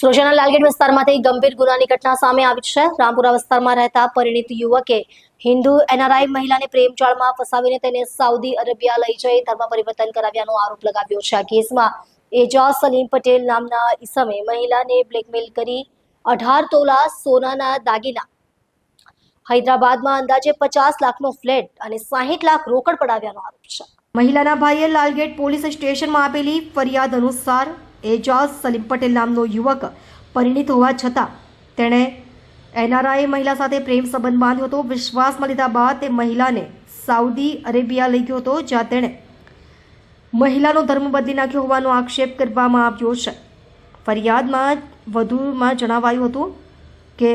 સુરતના લાલગેટ વિસ્તારમાંથી ગંભીર ગુનાની ઘટના સામે આવી છે. રામપુરા વિસ્તારમાં રહેતા પરિણીત યુવકે હિન્દુ એનઆરઆઈ મહિલાને પ્રેમચાળમાં ફસાવીને તેને સાઉદી અરેબિયા લઈ જઈ ધર્મ પરિવર્તન કરાવ્યાનો આરોપ લગાવ્યો છે. આ કેસમાં એજાઝ સલીમ પટેલ નામના ઈસમે મહિલાને બ્લેકમેલ કરી અઢાર તોલા સોનાના દાગીના હૈદરાબાદમાં અંદાજે પચાસ લાખનો ફ્લેટ અને સાહીઠ લાખ રોકડ પડાવ્યાનો આરોપ છે. મહિલાના ભાઈએ લાલગેટ પોલીસ સ્ટેશનમાં આપેલી ફરિયાદ અનુસાર એજાઝ સલીમ પટેલ નામનો યુવક પરિણિત હોવા છતાં તેણે એનઆરઆઈ મહિલા સાથે પ્રેમ સંબંધ બાંધ્યો હતો. વિશ્વાસમાં લીધા બાદ તે મહિલાને સાઉદી અરેબિયા લઈ ગયો હતો, જ્યાં તેણે મહિલાનો ધર્મ બદલી નાખ્યો હોવાનો આક્ષેપ કરવામાં આવ્યો છે. ફરિયાદમાં વધુમાં જણાવાયું હતું કે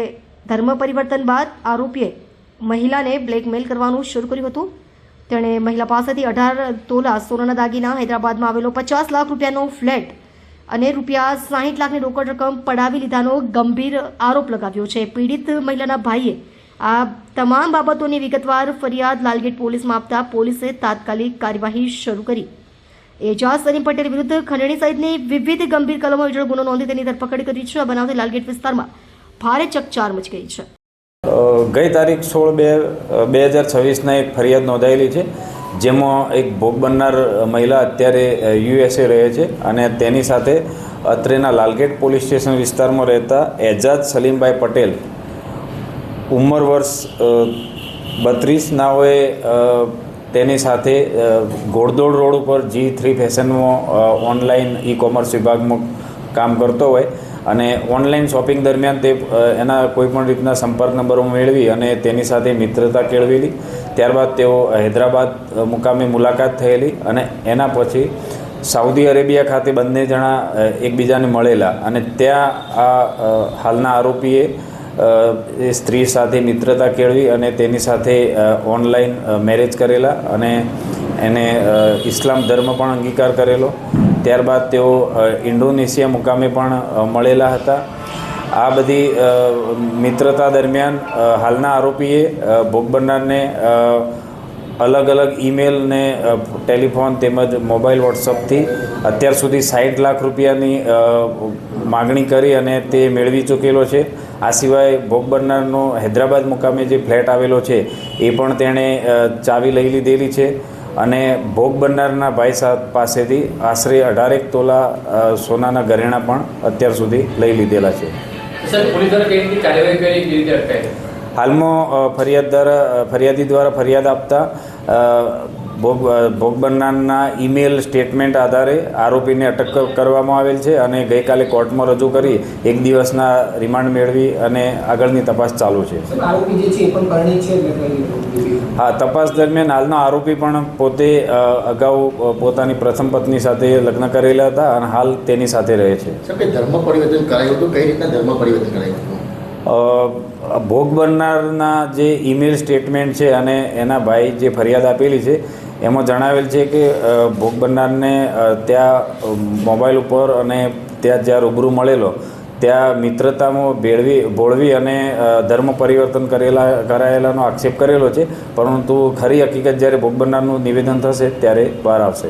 ધર્મ પરિવર્તન બાદ આરોપીએ મહિલાને બ્લેકમેલ કરવાનું શરૂ કર્યું હતું. તેણે મહિલા પાસેથી અઢાર તોલા સોનાના દાગીના હૈદરાબાદમાં આવેલો પચાસ લાખ રૂપિયાનો ફ્લેટ અને રૂપિયા સાહીઠ લાખની રોકડ રકમ પડાવી લીધાનો ગંભીર આરોપ લગાવ્યો છે. પીડિત મહિલાના ભાઈએ આ તમામ બાબતોની વિગતવાર ફરિયાદ લાલગેટ પોલીસમાં આપતા પોલીસે તાત્કાલિક કાર્યવાહી શરૂ કરી. એજાઝ સલીમ પટેલ વિરુદ્ધ ખંડણી સહિતની વિવિધ ગંભીર કલમો હેઠળ ગુનો નોંધી તેની ધરપકડ કરી છે. આ બનાવથી લાલગેટ વિસ્તારમાં ભારે ચકચાર મચી ગઈ છે. ગઈ તારીખ સોળ બે બે હજાર છવ્વીસના એક ફરિયાદ નોંધાયેલી છે. જેમાં એક ભોગ બનનાર મહિલા અત્યારે યુએસએ રહે છે અને તેની સાથે અત્રેના લાલગેટ પોલીસ સ્ટેશન વિસ્તારમાં રહેતા એજાજ સલીમભાઈ પટેલ ઉંમર વર્ષ બત્રીસના હોય તેની સાથે ઘોડદોડ રોડ ઉપર જી થ્રી ફેશનમાં ઓનલાઈન ઈ કોમર્સ વિભાગમાં કામ કરતો હોય. અને ઓનલાઈન શોપિંગ દરમિયાન તે એના કોઈપણ રીતના સંપર્ક નંબરો મેળવી અને તેની સાથે મિત્રતા કેળવેલી. ત્યારબાદ તેઓ હૈદરાબાદ મુકામે મુલાકાત થયેલી અને એના પછી સાઉદી અરેબિયા ખાતે બંને જણા એકબીજાને મળેલા અને ત્યાં આ હાલના આરોપીએ એ સ્ત્રી સાથે મિત્રતા કેળવી અને તેની સાથે ઓનલાઈન મેરેજ કરેલા અને એને ઇસ્લામ ધર્મ પણ અંગીકાર કરેલો. ત્યારબાદ તેઓ ઇન્ડોનેશિયા મુકામે પણ મળેલા હતા. આ બધી મિત્રતા દરમિયાન હાલના આરોપીએ ભોગ અલગ અલગ ઈમેલ ને ટેલિફોન તેમજ મોબાઈલ વોટ્સઅપથી અત્યાર સુધી સાઠ લાખ રૂપિયાની માગણી કરી અને તે મેળવી ચૂકેલો છે. આ સિવાય ભોગ હૈદરાબાદ મુકામે જે ફ્લેટ આવેલો છે, એ પણ તેણે ચાવી લઈ લીધેલી છે. અને ભોગ બનનારના ભાઈ સાહેબ પાસેથી આશરે અઢારેક તોલા સોનાના ઘરેણાં પણ અત્યાર સુધી લઈ લીધેલા છે. હાલમાં ફરિયાદદાર ફરિયાદ દ્વારા ફરિયાદી દ્વારા ફરિયાદ આપતા ભોગ ભોગ બનનારના ઈમેલ સ્ટેટમેન્ટ આધારે આરોપીને અટક કરવામાં આવેલ છે અને ગઈકાલે કોર્ટમાં રજૂ કરી એક દિવસના રિમાન્ડ મેળવી અને આગળની તપાસ ચાલુ છે. સર આરોપી જે છે એ પણ પરણિત છે એટલે કઈ હા તપાસ દરમિયાન હાલનો આરોપી પણ પોતે અગાઉ પોતાની પ્રથમ પત્ની સાથે લગ્ન કરેલા હતા અને હાલ તેની સાથે રહે છે. ધર્મ પરિવર્તન કરાયું હતું? કઈ રીતના ધર્મ પરિવર્તન કરાયું હતું? અ, ભોગ બનનારના જે ઈમેલ સ્ટેટમેન્ટ છે અને એના ભાઈ જે ફરિયાદ આપેલી છે, એમાં જણાવેલ છે કે ભોગ બનનારને ત્યાં મોબાઈલ ઉપર અને ત્યાં જ્યાં રૂબરૂ મળેલો, ત્યાં મિત્રતામાં ભેળવી, ભોળવી અને ધર્મ પરિવર્તન કરેલા, કરાયેલાનો આક્ષેપ કરેલો છે. પરંતુ ખરી હકીકત જ્યારે ભોગ બનનારનું નિવેદન થશે, ત્યારે બહાર આવશે.